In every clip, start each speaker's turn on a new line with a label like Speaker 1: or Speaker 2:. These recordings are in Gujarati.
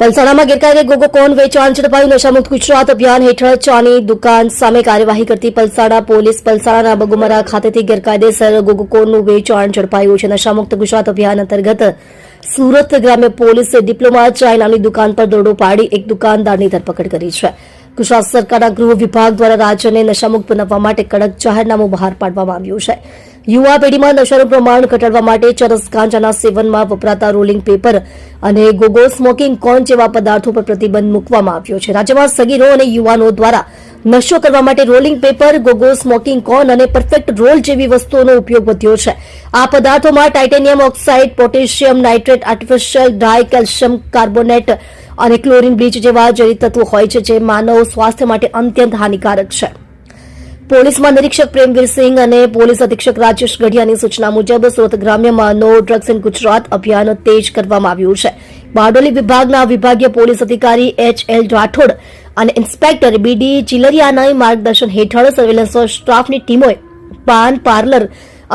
Speaker 1: પલસાણામાં ગેરકાયદે ગોગો કોન વેચાણ ઝડપાયું નશામુક્ત ગુજરાત અભિયાન હેઠળ ચાની દુકાન સામે કાર્યવાહી કરતી પલસાણા પોલીસ પલસાણાના બગુમરા ખાતેથી ગેરકાયદેસર ગોગો કોનનું વેચાણ ઝડપાયું છે. નશામુક્ત ગુજરાત અભિયાન અંતર્ગત સુરત ગ્રામ્ય પોલીસે ડિપ્લોમા ચાય નામની દુકાન પર દોડો પાડી એક દુકાનદારની ધરપકડ કરી છે. ગુજરાત સરકારના ગૃહ વિભાગ દ્વારા રાજ્યને નશામુક્ત બનાવવા માટે કડક જાહેરનામું બહાર પાડવામાં આવ્યું છે. યુવા પેઢીમાં નશાનું પ્રમાણ ઘટાડવા માટે ચરસ ગાંજાના સેવનમાં વપરાતા રોલિંગ પેપર અને ગોગો સ્મોકિંગ કોન જેવા પદાર્થો પર પ્રતિબંધ મૂકવામાં આવ્યો છે. રાજ્યમાં સગીરો અને યુવાનો દ્વારા નશો કરવા માટે rolling paper Gogo smoking cone અને પરફેક્ટ રોલ જેવી વસ્તુઓનો ઉપયોગ વધ્યો છે. આ પદાર્થોમાં titanium oxide potassium nitrate artificial dye calcium carbonate અને ક્લોરીન બ્લીચ જેવા જરી તત્વો હોય છે, જે માનવ સ્વાસ્થ્ય માટે અત્યંત હાનિકારક છે. પોલીસ મહાનિરીક્ષક પ્રેમવીરસિંહ અને પોલીસ અધિક્ષક રાજેશ ગઢિયાની સૂચના મુજબ સુરત ગ્રામ્યમાં નો ડ્રગ્સ ઇન ગુજરાત અભિયાન તેજ કરવામાં આવ્યું છે. બારડોલી વિભાગના વિભાગીય પોલીસ અધિકારી એચ એલ રાઠોડ અને ઇન્સ્પેક્ટર બીડી ચિલરિયાના માર્ગદર્શન હેઠળ સર્વેલન્સ સ્ટાફની ટીમોએ પાન, પાર્લર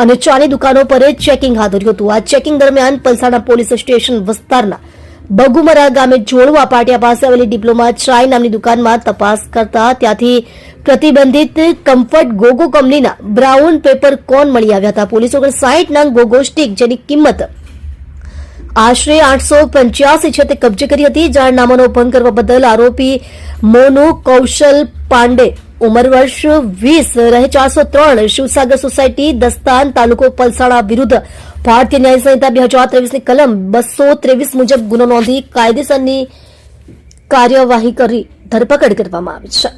Speaker 1: અને ચાની દુકાનો પર ચેકિંગ હાથ ધર્યું હતું. આ ચેકિંગ દરમિયાન પલસાણા પોલીસ સ્ટેશન વિસ્તારના બગુમરા ગામે જોડવા પાટિયા પાસે આવેલી ડિપ્લોમા ચાય નામની દુકાનમાં તપાસ કરતા ત્યાંથી પ્રતિબંધિત કમ્ફર્ટ ગોગો કંપનીના બ્રાઉન પેપર કોન મળી આવ્યા હતા. પોલીસો સાહીઠ નંગ ગોગો સ્ટીક, જેની કિંમત આશરે આઠસો પંચ્યાસી છે તે કબજે કરી હતી. જાહેરનામાનો ભંગ કરવા બદલ આરોપી મોનુ કૌશલ પાંડે ઉંમર વર્ષ વીસ, રહે ચારસો ત્રણ, શિવસાગર સોસાયટી, દસ્તાન તાલુકો પલસાણા વિરુદ્ધ ભારતીય ન્યાય સંહિતા બે હજાર ત્રેવીસની કલમ બસો ત્રેવીસ મુજબ ગુનો નોંધી કાયદેસરની કાર્યવાહી કરી ધરપકડ કરવામાં આવી છે.